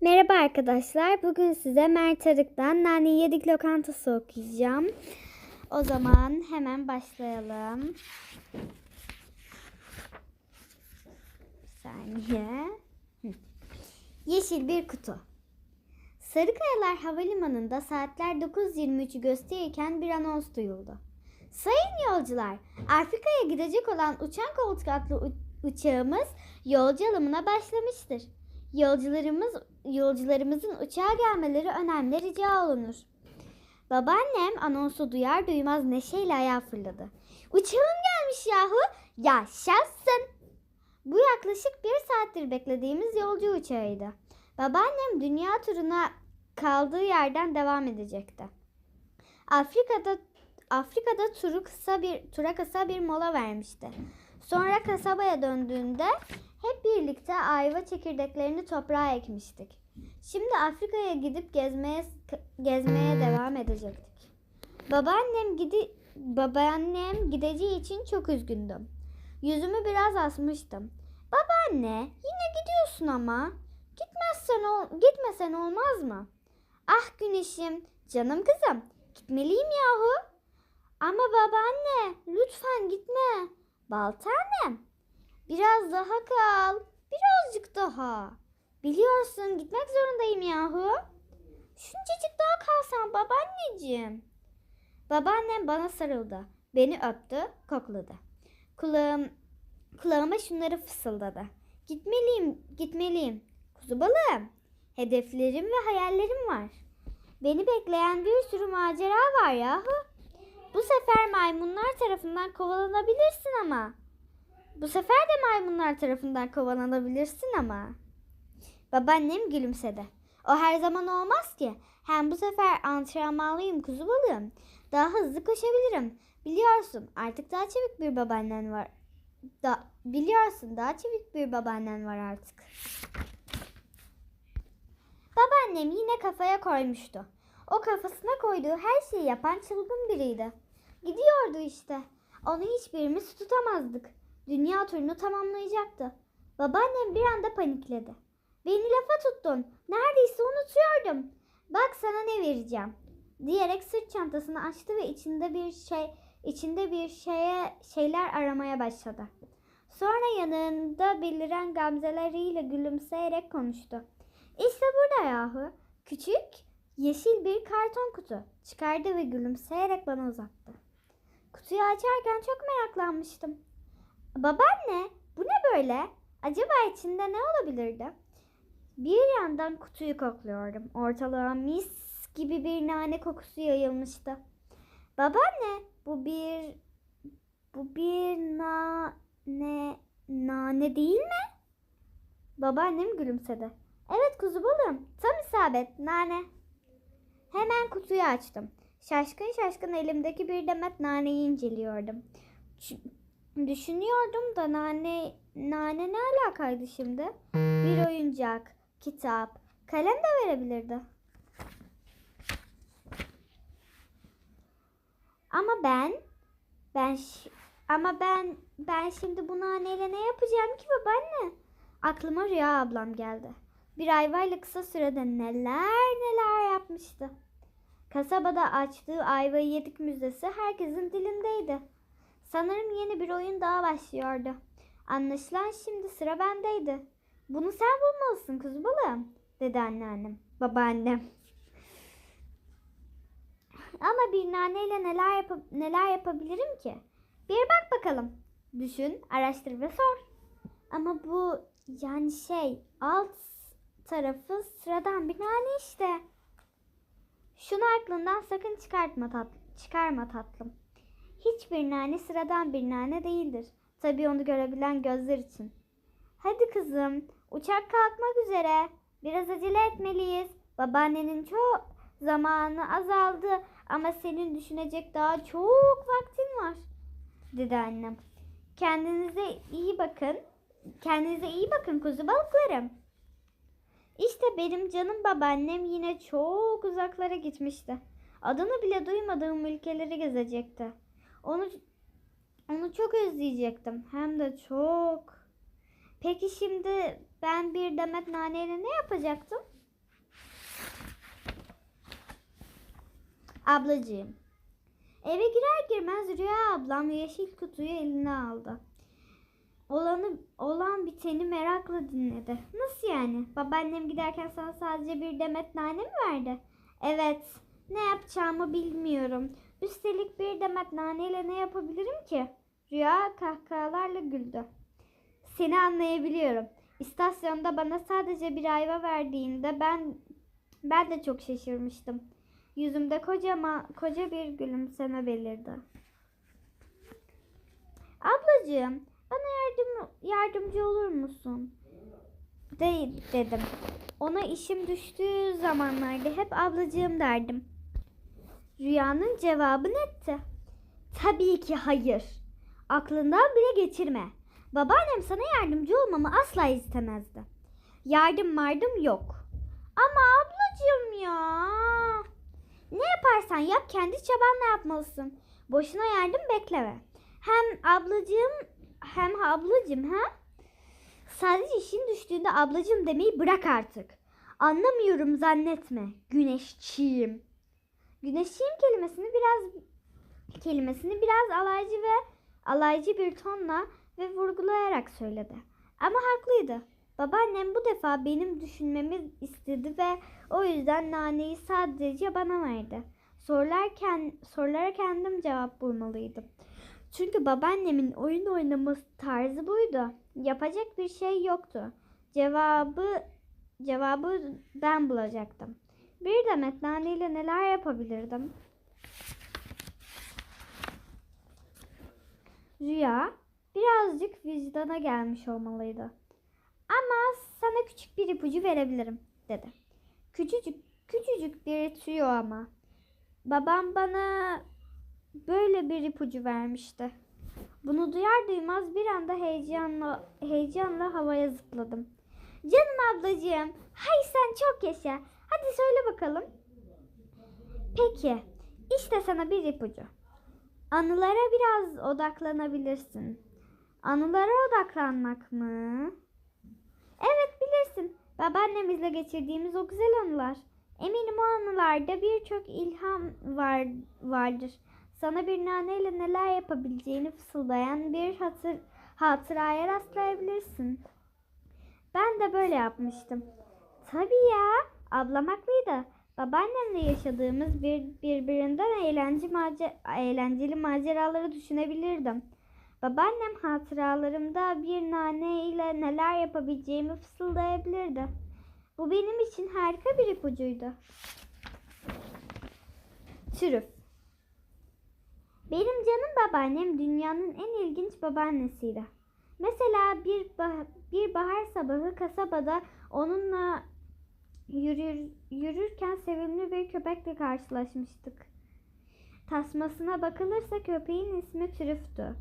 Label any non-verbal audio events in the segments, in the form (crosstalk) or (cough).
Merhaba arkadaşlar. Bugün size Mert Arık'tan Nane Yedik Lokantası okuyacağım. O zaman hemen başlayalım. Bir saniye. Yeşil bir kutu. Sarıkayalar Havalimanı'nda saatler 9.23'ü gösterirken bir anons duyuldu. Sayın yolcular, Afrika'ya gidecek olan uçan koltuk adlı u- uçağımız yolcu alımına başlamıştır. Yolcularımız yolcularımızın uçağa gelmeleri önemli rica olunur. Babaannem anonsu duyar duymaz neşeyle ayağa fırladı. Uçağım gelmiş yahu. Yaşasın. Bu yaklaşık bir saattir beklediğimiz yolcu uçağıydı. Babaannem dünya turuna kaldığı yerden devam edecekti. Afrika'da Afrika'da turu kısa bir tura kısa bir mola vermişti. Sonra kasabaya döndüğünde hep birlikte ayva çekirdeklerini toprağa ekmiştik. Şimdi Afrika'ya gidip gezmeye gezmeye devam edecektik. Babaannem gidi babaannem gideceği için çok üzgündüm. Yüzümü biraz asmıştım. Babaanne, yine gidiyorsun ama. Gitmezsen ol, gitmesen olmaz mı? Ah güneşim, canım kızım, gitmeliyim yahu. Ama babaanne, lütfen gitme. Baltanem, biraz daha kal. Birazcık daha. Biliyorsun gitmek zorundayım yahu. Şuncacık daha kalsam babaanneciğim. Babaannem bana sarıldı. Beni öptü, kokladı. Kulağım, kulağıma şunları fısıldadı. Gitmeliyim, gitmeliyim. Kuzu balığım. Hedeflerim ve hayallerim var. Beni bekleyen bir sürü macera var yahu. Bu sefer maymunlar tarafından kovalanabilirsin ama. Bu sefer de maymunlar tarafından kovalanabilirsin ama. Babaannem gülümsedi. O her zaman olmaz ki. Hem bu sefer antrenmanlıyım kuzu balığım. Daha hızlı koşabilirim. Biliyorsun artık daha çevik bir babaannen var. Da, biliyorsun daha çevik bir babaannen var artık. Babaannem yine kafaya koymuştu. O kafasına koyduğu her şeyi yapan çılgın biriydi. Gidiyordu işte. Onu hiçbirimiz tutamazdık. Dünya turunu tamamlayacaktı. Babaannem bir anda panikledi. Beni lafa tuttun. Neredeyse unutuyordum. Bak sana ne vereceğim. Diyerek sırt çantasını açtı ve içinde bir şey içinde bir şeye şeyler aramaya başladı. Sonra yanında beliren gamzeleriyle gülümseyerek konuştu. İşte burada yahu. Küçük, yeşil bir karton kutu. Çıkardı ve gülümseyerek bana uzattı. Kutuyu açarken çok meraklanmıştım. Babaanne, bu ne böyle? Acaba içinde ne olabilirdi? Bir yandan kutuyu kokluyordum. Ortalığa mis gibi bir nane kokusu yayılmıştı. Babaanne, bu bir bu bir nane nane değil mi? Babaannem gülümsedi. Evet kuzu balığım, tam isabet nane. Hemen kutuyu açtım. Şaşkın şaşkın elimdeki bir demet naneyi inceliyordum. Düşünüyordum da nane nane ne alakaydı şimdi? Bir oyuncak, kitap, kalem de verebilirdi. Ama ben ben ama ben ben şimdi bu naneyle ne yapacağım ki babaanne? Aklıma Rüya ablam geldi. Bir ayvayla kısa sürede neler neler yapmıştı. Kasabada açtığı ayvayı yedik müjdesi herkesin dilindeydi. Sanırım yeni bir oyun daha başlıyordu. Anlaşılan şimdi sıra bendeydi. Bunu sen bulmalısın kuzu balığım, dedi anneannem, babaannem. Ama bir naneyle neler yapa- neler yapabilirim ki? Bir bak bakalım. Düşün, araştır ve sor. Ama bu yani şey alt tarafı sıradan bir nane işte. Şunu aklından sakın çıkartma tat çıkarma tatlım. Hiçbir nane sıradan bir nane değildir. Tabii onu görebilen gözler için. Hadi kızım, uçak kalkmak üzere. Biraz acele etmeliyiz. Babaannenin çok zamanı azaldı ama senin düşünecek daha çok vaktin var, dedi annem. Kendinize iyi bakın. Kendinize iyi bakın kuzu balıklarım. İşte benim canım babaannem yine çok uzaklara gitmişti. Adını bile duymadığım ülkeleri gezecekti. Onu onu çok özleyecektim. Hem de çok. Peki şimdi ben bir demet naneyle ne yapacaktım? Ablacığım. Eve girer girmez Rüya ablam yeşil kutuyu eline aldı. Olanı, olan biteni merakla dinledi. Nasıl yani? Babaannem giderken sana sadece bir demet nane mi verdi? Evet. Ne yapacağımı bilmiyorum. Üstelik bir demet naneyle ne yapabilirim ki? Rüya kahkahalarla güldü. Seni anlayabiliyorum. İstasyonda bana sadece bir ayva verdiğinde ben ben de çok şaşırmıştım. Yüzümde kocaman koca bir gülümseme belirdi. Ablacığım, bana yardım yardımcı olur musun? Değil dedim. Ona işim düştüğü zamanlarda hep ablacığım derdim. Rüyanın cevabı netti. Tabii ki hayır. Aklından bile geçirme. Babaannem sana yardımcı olmamı asla istemezdi. Yardım mardım yok. Ama ablacığım ya. Ne yaparsan yap kendi çabanla yapmalısın. Boşuna yardım bekleme. Hem ablacığım hem ablacığım ha? Sadece işin düştüğünde ablacığım demeyi bırak artık. Anlamıyorum zannetme. Güneşçiyim. Güneşçiyim kelimesini biraz kelimesini biraz alaycı ve alaycı bir tonla ve vurgulayarak söyledi. Ama haklıydı. Babaannem bu defa benim düşünmemi istedi ve o yüzden naneyi sadece bana verdi. Sorularken, sorulara kendim cevap bulmalıydım. Çünkü babaannemin oyun oynama tarzı buydu. Yapacak bir şey yoktu. Cevabı cevabı ben bulacaktım. Bir demet naneyle neler yapabilirdim? Rüya birazcık vicdana gelmiş olmalıydı. Ama sana küçük bir ipucu verebilirim dedi. Küçücük küçücük bir tüyo ama. Babam bana böyle bir ipucu vermişti. Bunu duyar duymaz bir anda heyecanla heyecanla havaya zıpladım. Canım ablacığım, hay sen çok yaşa. Hadi söyle bakalım. Peki, işte sana bir ipucu. Anılara biraz odaklanabilirsin. Anılara odaklanmak mı? Evet bilirsin. Babaannemizle geçirdiğimiz o güzel anılar. Eminim o anılarda birçok ilham var, vardır. Sana bir naneyle neler yapabileceğini fısıldayan bir hatır, hatıraya rastlayabilirsin. Ben de böyle yapmıştım. Tabii ya. Ablam haklıydı. Babaannemle yaşadığımız bir birbirinden eğlence mace, eğlenceli maceraları düşünebilirdim. Babaannem hatıralarımda bir nane ile neler yapabileceğimi fısıldayabilirdi. Bu benim için harika bir ipucuydu. Trüf Benim canım babaannem dünyanın en ilginç babaannesiydi. Mesela bir, bah- bir bahar sabahı kasabada onunla yürür, yürürken sevimli bir köpekle karşılaşmıştık. Tasmasına bakılırsa köpeğin ismi Trüf'tü.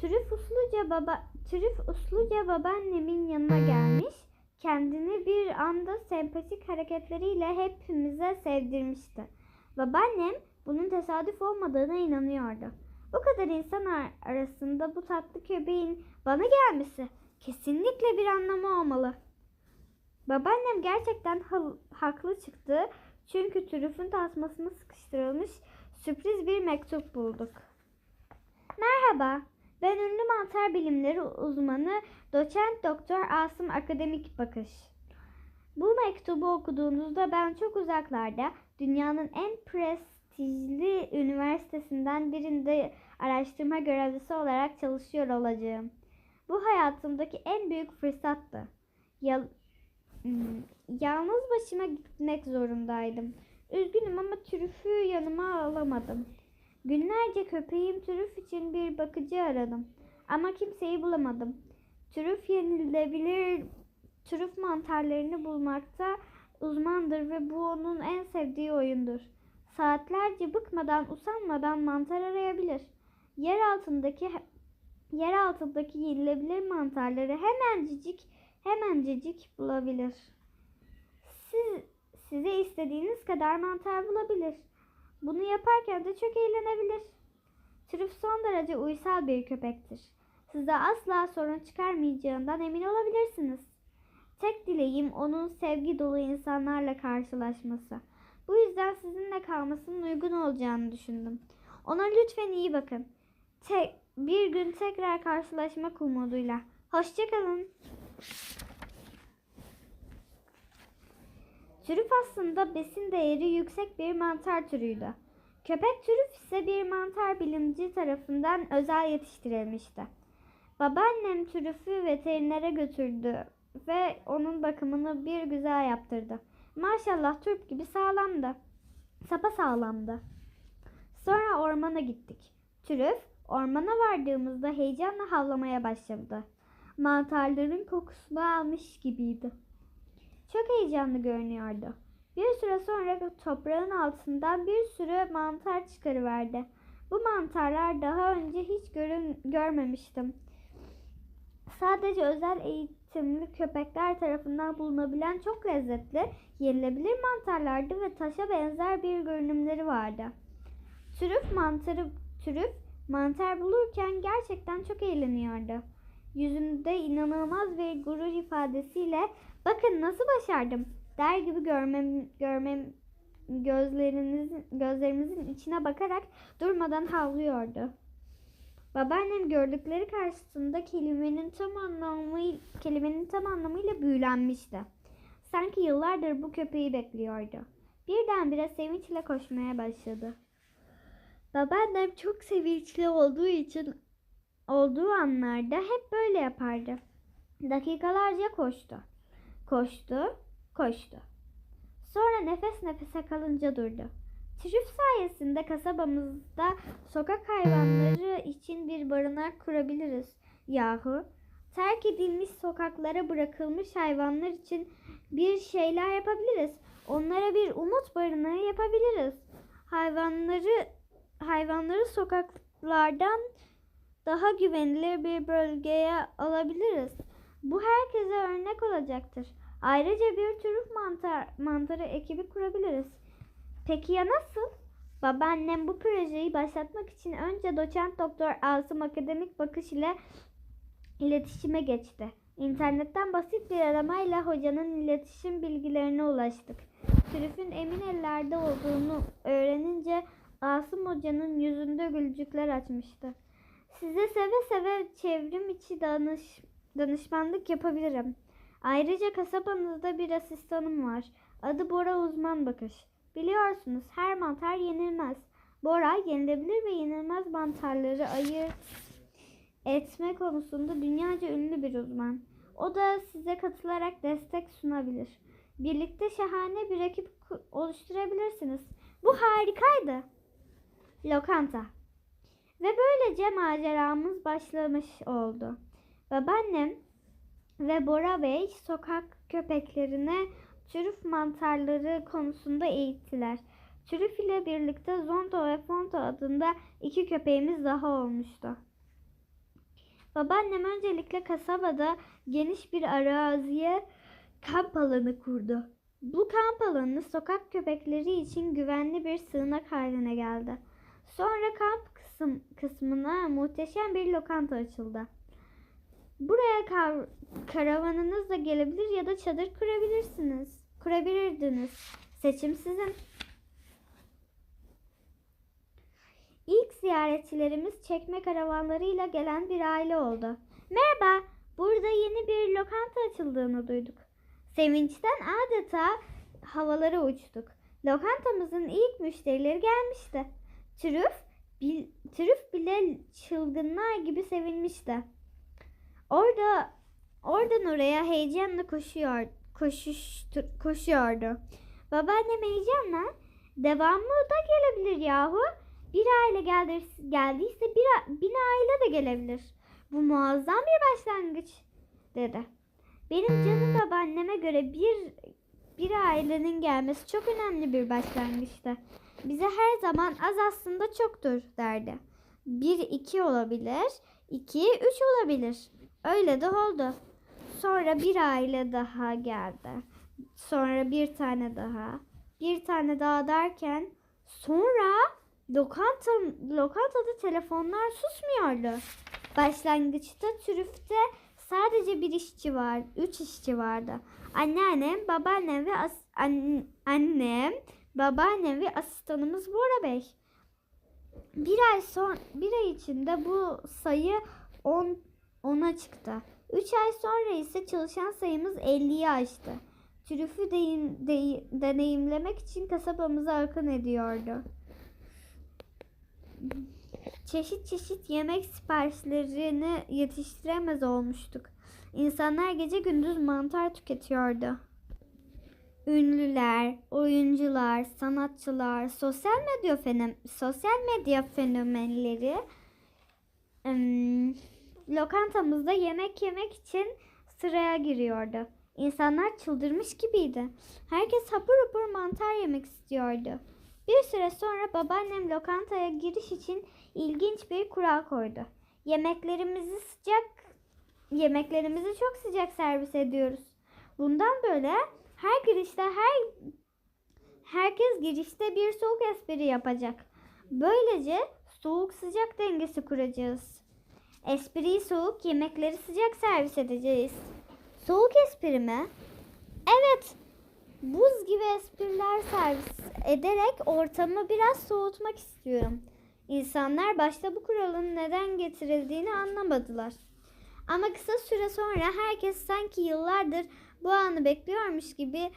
Trüf usluca baba Trüf usluca babaannemin yanına gelmiş, kendini bir anda sempatik hareketleriyle hepimize sevdirmişti. Babaannem bunun tesadüf olmadığına inanıyordu. Bu kadar insan ar- arasında bu tatlı köpeğin bana gelmesi kesinlikle bir anlamı olmalı. Babaannem gerçekten hal- haklı çıktı. Çünkü Trüf'ün tasmasına sıkıştırılmış sürpriz bir mektup bulduk. Merhaba, ben ünlü mantar bilimleri uzmanı doçent doktor Asım Akademik Bakış. Bu mektubu okuduğunuzda ben çok uzaklarda dünyanın en prestijli üniversitesinden birinde araştırma görevlisi olarak çalışıyor olacağım. Bu hayatımdaki en büyük fırsattı. Yalnız başıma gitmek zorundaydım. Üzgünüm ama Trüf'ü yanıma alamadım. Günlerce köpeğim Trüf için bir bakıcı aradım. Ama kimseyi bulamadım. Trüf yenilebilir trüf mantarlarını bulmakta uzmandır ve bu onun en sevdiği oyundur. Saatlerce bıkmadan, usanmadan mantar arayabilir. Yer altındaki yer altındaki yenilebilir mantarları hemencik hemencecik bulabilir. Siz, size istediğiniz kadar mantar bulabilir. Bunu yaparken de çok eğlenebilir. Trüf son derece uysal bir köpektir. Size asla sorun çıkarmayacağından emin olabilirsiniz. Tek dileğim onun sevgi dolu insanlarla karşılaşması. Bu yüzden sizinle kalmasının uygun olacağını düşündüm. Ona lütfen iyi bakın. Tek, bir gün tekrar karşılaşmak umuduyla. Hoşçakalın. Trüf aslında besin değeri yüksek bir mantar türüydü. Köpek trüf ise bir mantar bilimci tarafından özel yetiştirilmişti. Babaannem trüfü veterinere götürdü ve onun bakımını bir güzel yaptırdı. Maşallah turp gibi sağlamdı. Sapa sağlamdı. Sonra ormana gittik. Trüf ormana vardığımızda heyecanla havlamaya başladı. Mantarların kokusunu almış gibiydi. Çok heyecanlı görünüyordu. Bir süre sonra toprağın altından bir sürü mantar çıkarıverdi. Bu mantarlar daha önce hiç görün, görmemiştim. Sadece özel eğitimli köpekler tarafından bulunabilen çok lezzetli, yenilebilir mantarlardı ve taşa benzer bir görünümleri vardı. Trüf mantarı trüf mantar bulurken gerçekten çok eğleniyordu. Yüzünde inanılmaz bir gurur ifadesiyle bakın nasıl başardım der gibi görmem, görmem gözlerinizin, gözlerimizin içine bakarak durmadan havlıyordu. Babaannem gördükleri karşısında kelimenin tam anlamı kelimenin tam anlamıyla büyülenmişti. Sanki yıllardır bu köpeği bekliyordu. Birdenbire sevinçle koşmaya başladı. Babaannem çok sevinçli olduğu için olduğu anlarda hep böyle yapardı. Dakikalarca koştu. Koştu, koştu. Sonra nefes nefese kalınca durdu. Trüf sayesinde kasabamızda sokak hayvanları için bir barınak kurabiliriz. Yahu terk edilmiş sokaklara bırakılmış hayvanlar için bir şeyler yapabiliriz. Onlara bir umut barınağı yapabiliriz. Hayvanları hayvanları sokaklardan daha güvenilir bir bölgeye alabiliriz. Bu herkese örnek olacaktır. Ayrıca bir tür mantar, mantarı ekibi kurabiliriz. Peki ya nasıl? Babaannem bu projeyi başlatmak için önce doçent doktor Asım akademik bakış ile iletişime geçti. İnternetten basit bir aramayla hocanın iletişim bilgilerine ulaştık. Trüfün emin ellerde olduğunu öğrenince Asım hocanın yüzünde gülücükler açmıştı. Size seve seve çevrim içi danış, danışmanlık yapabilirim. Ayrıca kasabanızda bir asistanım var. Adı Bora Uzman Bakış. Biliyorsunuz her mantar yenilmez. Bora yenilebilir ve yenilmez mantarları ayırt etme konusunda dünyaca ünlü bir uzman. O da size katılarak destek sunabilir. Birlikte şahane bir ekip oluşturabilirsiniz. Bu harikaydı. Lokanta. Ve böylece maceramız başlamış oldu. Babaannem ve Bora Bey sokak köpeklerine trüf mantarları konusunda eğittiler. Trüf ile birlikte Zonto ve Fonto adında iki köpeğimiz daha olmuştu. Babaannem öncelikle kasabada geniş bir araziye kamp alanı kurdu. Bu kamp alanı sokak köpekleri için güvenli bir sığınak haline geldi. Sonra kamp kısım, kısmına muhteşem bir lokanta açıldı. Buraya kar, karavanınızla gelebilir ya da çadır kurabilirsiniz. Kurabilirdiniz. Seçim sizin. İlk ziyaretçilerimiz çekme karavanlarıyla gelen bir aile oldu. Merhaba, burada yeni bir lokanta açıldığını duyduk. Sevinçten adeta havalara uçtuk. Lokantamızın ilk müşterileri gelmişti. Trüf, bil, trüf bile çılgınlar gibi sevinmişti. Orada oradan oraya heyecanla koşuyor, koşuştur, koşuyordu. Babaannem heyecanla devamlı da gelebilir yahu. Bir aile geldi, geldiyse bir, bin aile de gelebilir. Bu muazzam bir başlangıç dedi. Benim canım babaanneme göre bir bir ailenin gelmesi çok önemli bir başlangıçtı. Bize her zaman az aslında çoktur derdi. Bir iki olabilir, iki üç olabilir. Öyle de oldu. Sonra bir aile daha geldi. Sonra bir tane daha. Bir tane daha derken sonra lokanta, lokantada telefonlar susmuyordu. Başlangıçta trüfte sadece bir işçi var, üç işçi vardı. Anneannem, babaannem ve as- an- annem babaannem ve asistanımız Bora Bey. Bir ay son bir ay içinde bu sayı 10 10'a çıktı. 3 ay sonra ise çalışan sayımız 50'yi aştı. Trüfü deyim, dey- deneyimlemek için kasabamıza akın ediyordu. Çeşit çeşit yemek siparişlerini yetiştiremez olmuştuk. İnsanlar gece gündüz mantar tüketiyordu. Ünlüler, oyuncular, sanatçılar, sosyal medya fenom sosyal medya fenomenleri em, lokantamızda yemek yemek için sıraya giriyordu. İnsanlar çıldırmış gibiydi. Herkes hapur hapur mantar yemek istiyordu. Bir süre sonra babaannem lokantaya giriş için ilginç bir kural koydu. Yemeklerimizi sıcak yemeklerimizi çok sıcak servis ediyoruz. Bundan böyle her girişte her herkes girişte bir soğuk espri yapacak. Böylece soğuk sıcak dengesi kuracağız. Espriyi soğuk, yemekleri sıcak servis edeceğiz. Soğuk espri mi? Evet. Buz gibi espriler servis ederek ortamı biraz soğutmak istiyorum. İnsanlar başta bu kuralın neden getirildiğini anlamadılar. Ama kısa süre sonra herkes sanki yıllardır bu anı bekliyormuş gibi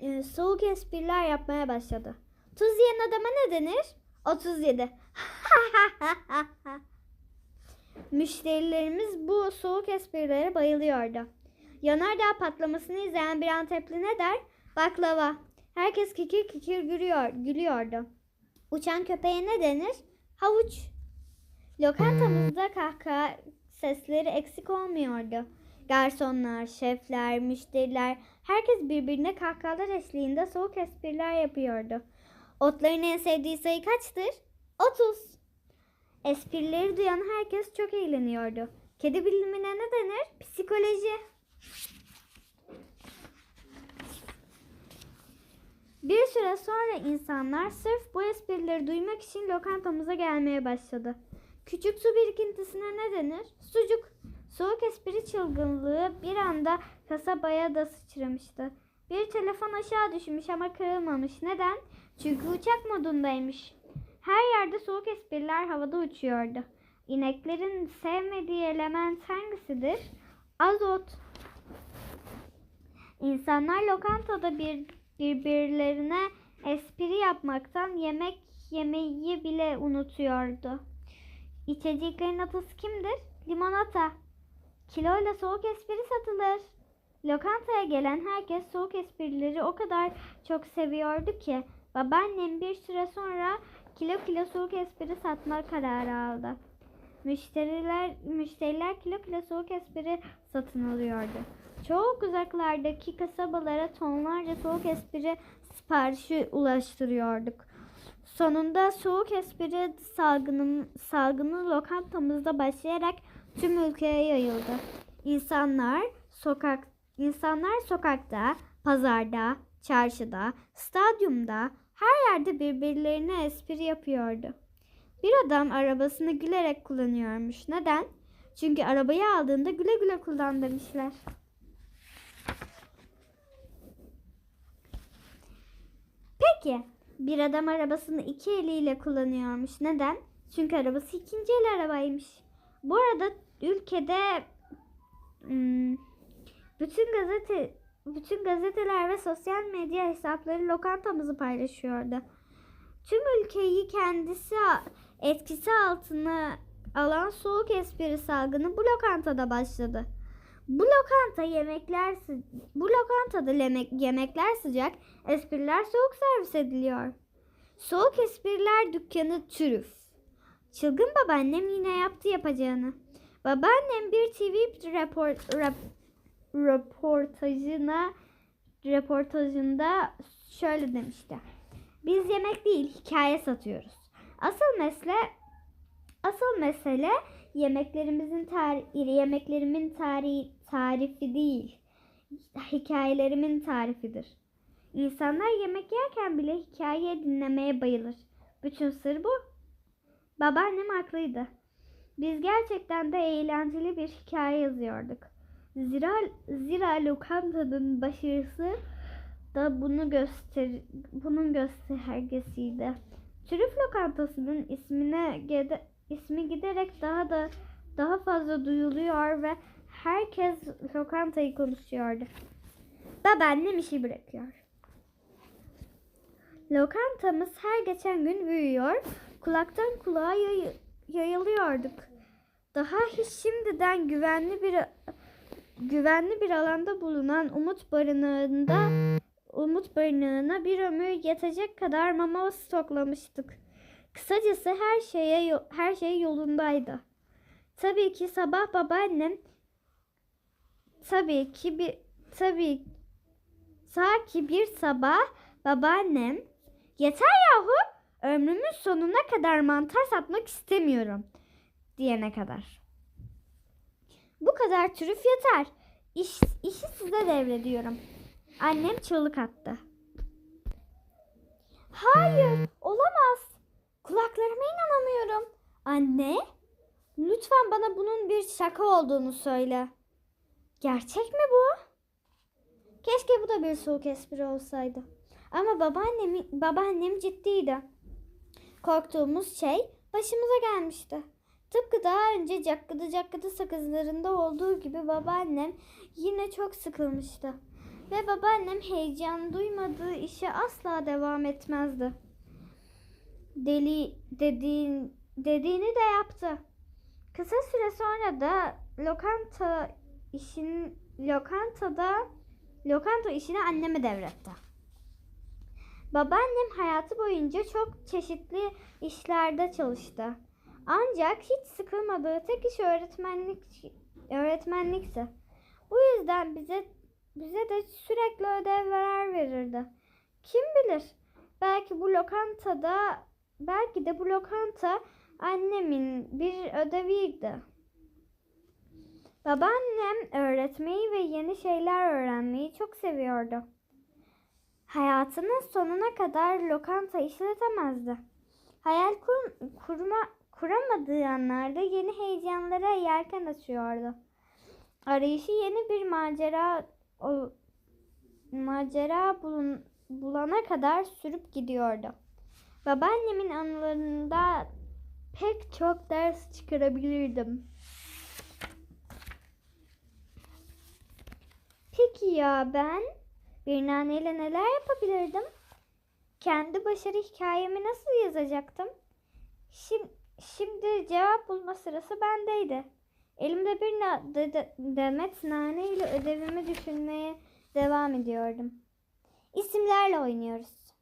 e, soğuk espriler yapmaya başladı. Tuz yiyen adama ne denir? 37. (laughs) Müşterilerimiz bu soğuk esprilere bayılıyordu. Yanardağ patlamasını izleyen bir Antepli ne der? Baklava. Herkes kikir kikir gülüyor, gülüyordu. Uçan köpeğe ne denir? Havuç. Lokantamızda kahkaha sesleri eksik olmuyordu. Garsonlar, şefler, müşteriler herkes birbirine kahkahalar eşliğinde soğuk espriler yapıyordu. Otların en sevdiği sayı kaçtır? 30. Esprileri duyan herkes çok eğleniyordu. Kedi bilimine ne denir? Psikoloji. Bir süre sonra insanlar sırf bu esprileri duymak için lokantamıza gelmeye başladı. Küçük su birikintisine ne denir? Sucuk. Soğuk espri çılgınlığı bir anda kasabaya da sıçramıştı. Bir telefon aşağı düşmüş ama kırılmamış. Neden? Çünkü uçak modundaymış. Her yerde soğuk espriler havada uçuyordu. İneklerin sevmediği element hangisidir? Azot. İnsanlar lokantada bir birbirlerine espri yapmaktan yemek yemeyi bile unutuyordu. İçeceklerin atası kimdir? Limonata. Kiloyla soğuk espri satılır. Lokantaya gelen herkes soğuk esprileri o kadar çok seviyordu ki babaannem bir süre sonra kilo kilo soğuk espri satma kararı aldı. Müşteriler müşteriler kilo kilo soğuk espri satın alıyordu. Çok uzaklardaki kasabalara tonlarca soğuk espri siparişi ulaştırıyorduk. Sonunda soğuk espri salgını, salgını lokantamızda başlayarak tüm ülkeye yayıldı. İnsanlar sokak insanlar sokakta, pazarda, çarşıda, stadyumda her yerde birbirlerine espri yapıyordu. Bir adam arabasını gülerek kullanıyormuş. Neden? Çünkü arabayı aldığında güle güle kullan demişler. Peki bir adam arabasını iki eliyle kullanıyormuş. Neden? Çünkü arabası ikinci el arabaymış. Bu arada ülkede bütün gazete bütün gazeteler ve sosyal medya hesapları lokantamızı paylaşıyordu. Tüm ülkeyi kendisi etkisi altına alan soğuk espri salgını bu lokantada başladı. Bu lokanta yemekler bu lokantada yemek, yemekler sıcak, espriler soğuk servis ediliyor. Soğuk espriler dükkanı trüf. Çılgın babaannem yine yaptı yapacağını. Babaannem bir TV rapor, rap, röportajına röportajında şöyle demişti. Biz yemek değil hikaye satıyoruz. Asıl mesele asıl mesele yemeklerimizin tarihi yemeklerimin tarihi tarifi değil. Hikayelerimin tarifidir. İnsanlar yemek yerken bile hikaye dinlemeye bayılır. Bütün sır bu. Babaannem haklıydı. Biz gerçekten de eğlenceli bir hikaye yazıyorduk. Zira, zira lokantanın başarısı da bunu göster bunun göstergesiydi. Trüf lokantasının ismine gide- ismi giderek daha da daha fazla duyuluyor ve herkes lokantayı konuşuyordu. Babaannem işi bırakıyor. Lokantamız her geçen gün büyüyor, kulaktan kulağa yay- yayılıyorduk. Daha hiç şimdiden güvenli bir güvenli bir alanda bulunan Umut Barınağı'nda Umut Barınağı'na bir ömür yetecek kadar mama stoklamıştık. Kısacası her şeye her şey yolundaydı. Tabii ki sabah babaannem tabii ki bir tabii ta ki bir sabah babaannem yeter yahu ömrümün sonuna kadar mantar satmak istemiyorum diyene kadar. Bu kadar trüf yeter. İş, işi size devrediyorum. Annem çığlık attı. Hayır, olamaz. Kulaklarıma inanamıyorum. Anne, lütfen bana bunun bir şaka olduğunu söyle. Gerçek mi bu? Keşke bu da bir soğuk espri olsaydı. Ama babaannem, babaannem ciddiydi. Korktuğumuz şey başımıza gelmişti. Tıpkı daha önce cakkıdı cakkıdı sakızlarında olduğu gibi babaannem yine çok sıkılmıştı. Ve babaannem heyecan duymadığı işe asla devam etmezdi. Deli dediğin, dediğini de yaptı. Kısa süre sonra da lokanta işin lokantada lokanta işini anneme devretti. Babaannem hayatı boyunca çok çeşitli işlerde çalıştı. Ancak hiç sıkılmadığı tek iş öğretmenlik öğretmenlikti. Bu yüzden bize bize de sürekli ödevler verirdi. Kim bilir? Belki bu lokantada belki de bu lokanta annemin bir ödeviydi. Babaannem öğretmeyi ve yeni şeyler öğrenmeyi çok seviyordu. Hayatının sonuna kadar lokanta işletemezdi. Hayal kur, kurma, kuramadığı anlarda yeni heyecanlara yelken açıyordu. Arayışı yeni bir macera o, macera bulun, bulana kadar sürüp gidiyordu. Babaannemin anılarında pek çok ders çıkarabilirdim. Peki ya ben bir naneyle neler yapabilirdim? Kendi başarı hikayemi nasıl yazacaktım? Şimdi, şimdi cevap bulma sırası bendeydi. Elimde bir na- de- de- demet nane ile ödevimi düşünmeye devam ediyordum. İsimlerle oynuyoruz.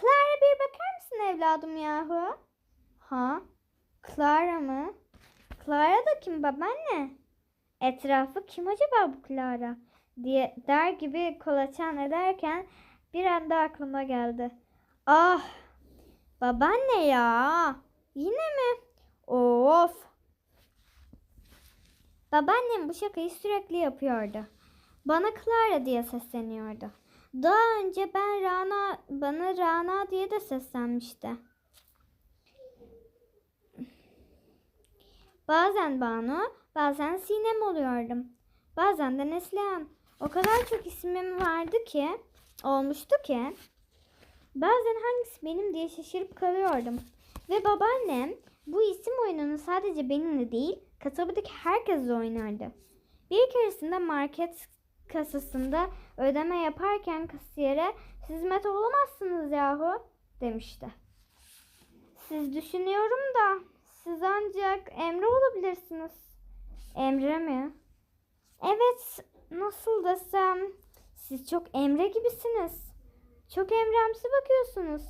Clara bir bakar mısın evladım yahu? Ha? Clara mı? Clara da kim babaanne? Etrafı kim acaba bu Clara? Diye der gibi kolaçan ederken bir anda aklıma geldi. Ah! Babaanne ya! Yine mi? Of! Babaannem bu şakayı sürekli yapıyordu. Bana Clara diye sesleniyordu. Daha önce ben Rana, bana Rana diye de seslenmişti. Bazen Banu, bazen Sinem oluyordum. Bazen de Neslihan. O kadar çok ismim vardı ki, olmuştu ki, bazen hangisi benim diye şaşırıp kalıyordum. Ve babaannem bu isim oyununu sadece benimle değil, kasabadaki herkesle oynardı. Bir keresinde market kasasında ödeme yaparken kasiyere siz Mete olamazsınız yahu demişti. Siz düşünüyorum da siz ancak Emre olabilirsiniz. Emre mi? Evet nasıl desem siz çok Emre gibisiniz. Çok Emremsi bakıyorsunuz.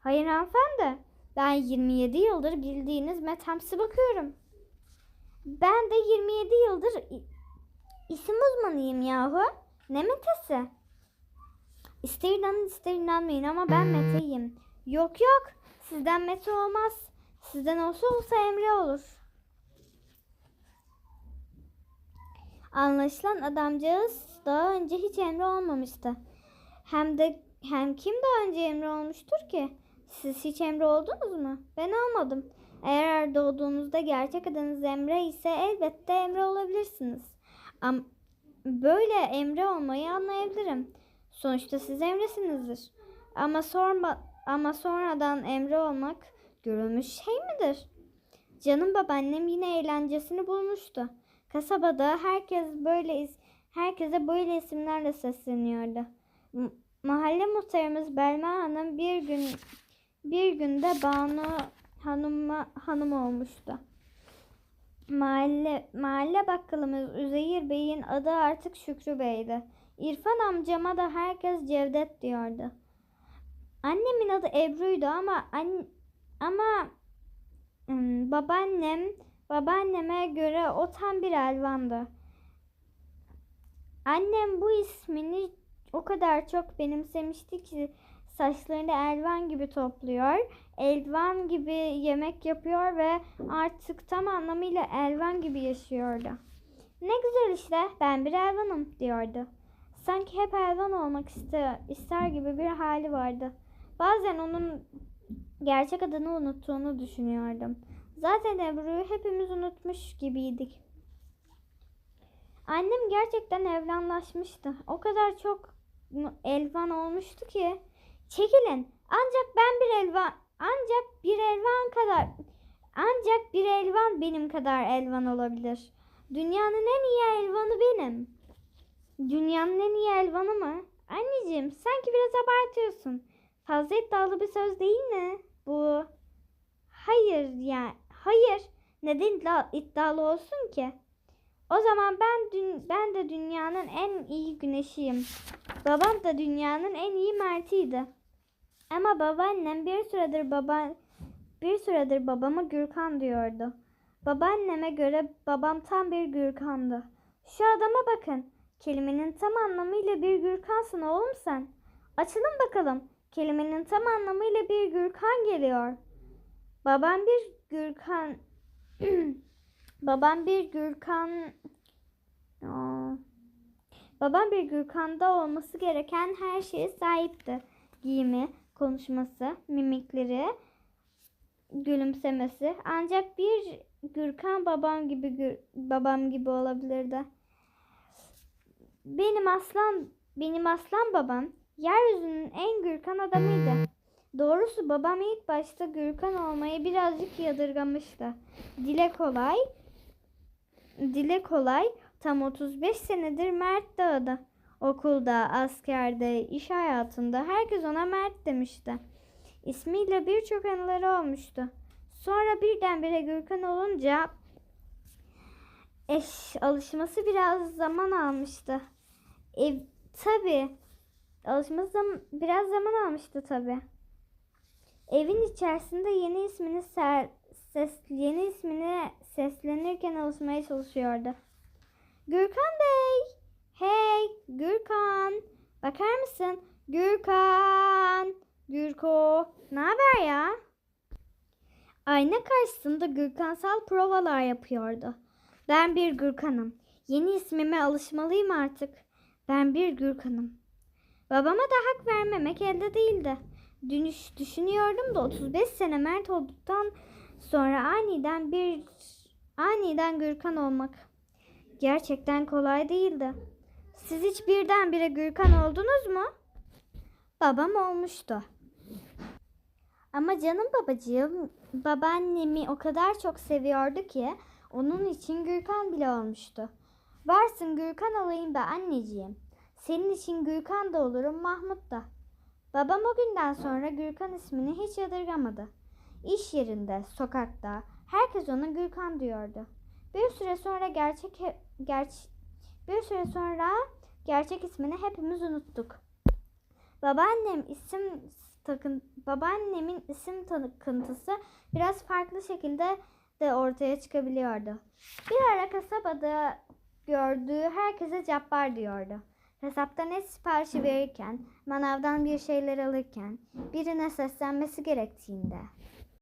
Hayır hanımefendi ben 27 yıldır bildiğiniz Metemsi bakıyorum. Ben de 27 yıldır isim uzmanıyım yahu. Ne Mete'si? İster inanın ister inanmayın ama ben Mete'yim. Yok yok sizden Mete olmaz. Sizden olsa olsa Emre olur. Anlaşılan adamcağız daha önce hiç Emre olmamıştı. Hem de hem kim daha önce Emre olmuştur ki? Siz hiç Emre oldunuz mu? Ben olmadım. Eğer doğduğunuzda gerçek adınız Emre ise elbette Emre olabilirsiniz. Ama böyle Emre olmayı anlayabilirim. Sonuçta siz emresinizdir. Ama sorma ama sonradan emre olmak görülmüş şey midir? Canım babaannem yine eğlencesini bulmuştu. Kasabada herkes böyle herkese böyle isimlerle sesleniyordu. Mahalle muhtarımız Belma Hanım bir gün bir günde Banu Hanım'a hanım olmuştu. Mahalle mahalle bakkalımız Üzeyir Bey'in adı artık Şükrü Bey'di. İrfan amcama da herkes Cevdet diyordu. Annemin adı Ebru'ydu ama an, ama ım, babaannem babaanneme göre o tam bir elvandı. Annem bu ismini o kadar çok benimsemişti ki saçlarını elvan gibi topluyor, elvan gibi yemek yapıyor ve artık tam anlamıyla elvan gibi yaşıyordu. Ne güzel işte ben bir elvanım diyordu. Sanki hep elvan olmak ister, ister gibi bir hali vardı. Bazen onun gerçek adını unuttuğunu düşünüyordum. Zaten Ebru'yu hepimiz unutmuş gibiydik. Annem gerçekten evlanlaşmıştı. O kadar çok elvan olmuştu ki. Çekilin. Ancak ben bir elvan, ancak bir elvan kadar, ancak bir elvan benim kadar elvan olabilir. Dünyanın en iyi elvanı benim. Dünyanın en iyi elvanı mı? Anneciğim sanki biraz abartıyorsun. Fazla iddialı bir söz değil mi bu? Hayır ya, hayır. Neden iddia- iddialı olsun ki? O zaman ben dün, ben de dünyanın en iyi güneşiyim. Babam da dünyanın en iyi mertiydi. Ama babaannem bir süredir baba bir süredir babama Gürkan diyordu. Babaanneme göre babam tam bir Gürkan'dı. Şu adama bakın. Kelimenin tam anlamıyla bir Gürkansın oğlum sen. Açılın bakalım. Kelimenin tam anlamıyla bir Gürkan geliyor. Babam bir Gürkan (clears throat) Babam bir Gürkan Aa. Babam bir Gürkan'da olması gereken her şeye sahipti. Giyimi, konuşması, mimikleri, gülümsemesi. Ancak bir Gürkan babam gibi gür- babam gibi olabilirdi. Benim aslan benim aslan babam yeryüzünün en Gürkan adamıydı. Doğrusu babam ilk başta Gürkan olmayı birazcık yadırgamıştı. Dile kolay, dile kolay tam 35 senedir Mert Dağı'da. Okulda, askerde, iş hayatında herkes ona Mert demişti. İsmiyle birçok anıları olmuştu. Sonra birdenbire Gürkan olunca eş alışması biraz zaman almıştı. Ev tabi alışması zam- biraz zaman almıştı tabi. Evin içerisinde yeni ismini ser, ses yeni ismini seslenirken alışmaya çalışıyordu. Gürkan Bey. Hey Gürkan. Bakar mısın? Gürkan. Gürko. Ne haber ya? Ayna karşısında Gürkansal provalar yapıyordu. Ben bir Gürkan'ım. Yeni ismime alışmalıyım artık. Ben bir Gürkan'ım. Babama da hak vermemek elde değildi. Dünüş düşünüyordum da 35 sene Mert olduktan sonra aniden bir aniden Gürkan olmak gerçekten kolay değildi. Siz hiç birdenbire Gürkan oldunuz mu? Babam olmuştu. Ama canım babacığım babaannemi o kadar çok seviyordu ki onun için Gürkan bile olmuştu. Varsın Gürkan olayım da anneciğim. Senin için Gürkan da olurum Mahmut da. Babam o günden sonra Gürkan ismini hiç yadırgamadı. İş yerinde, sokakta herkes ona Gürkan diyordu. Bir süre sonra gerçek gerç bir süre sonra gerçek ismini hepimiz unuttuk. Babaannem isim takın babaannemin isim takıntısı biraz farklı şekilde de ortaya çıkabiliyordu. Bir ara kasabada gördüğü herkese cabbar diyordu. Hesaptan et siparişi verirken, manavdan bir şeyler alırken, birine seslenmesi gerektiğinde.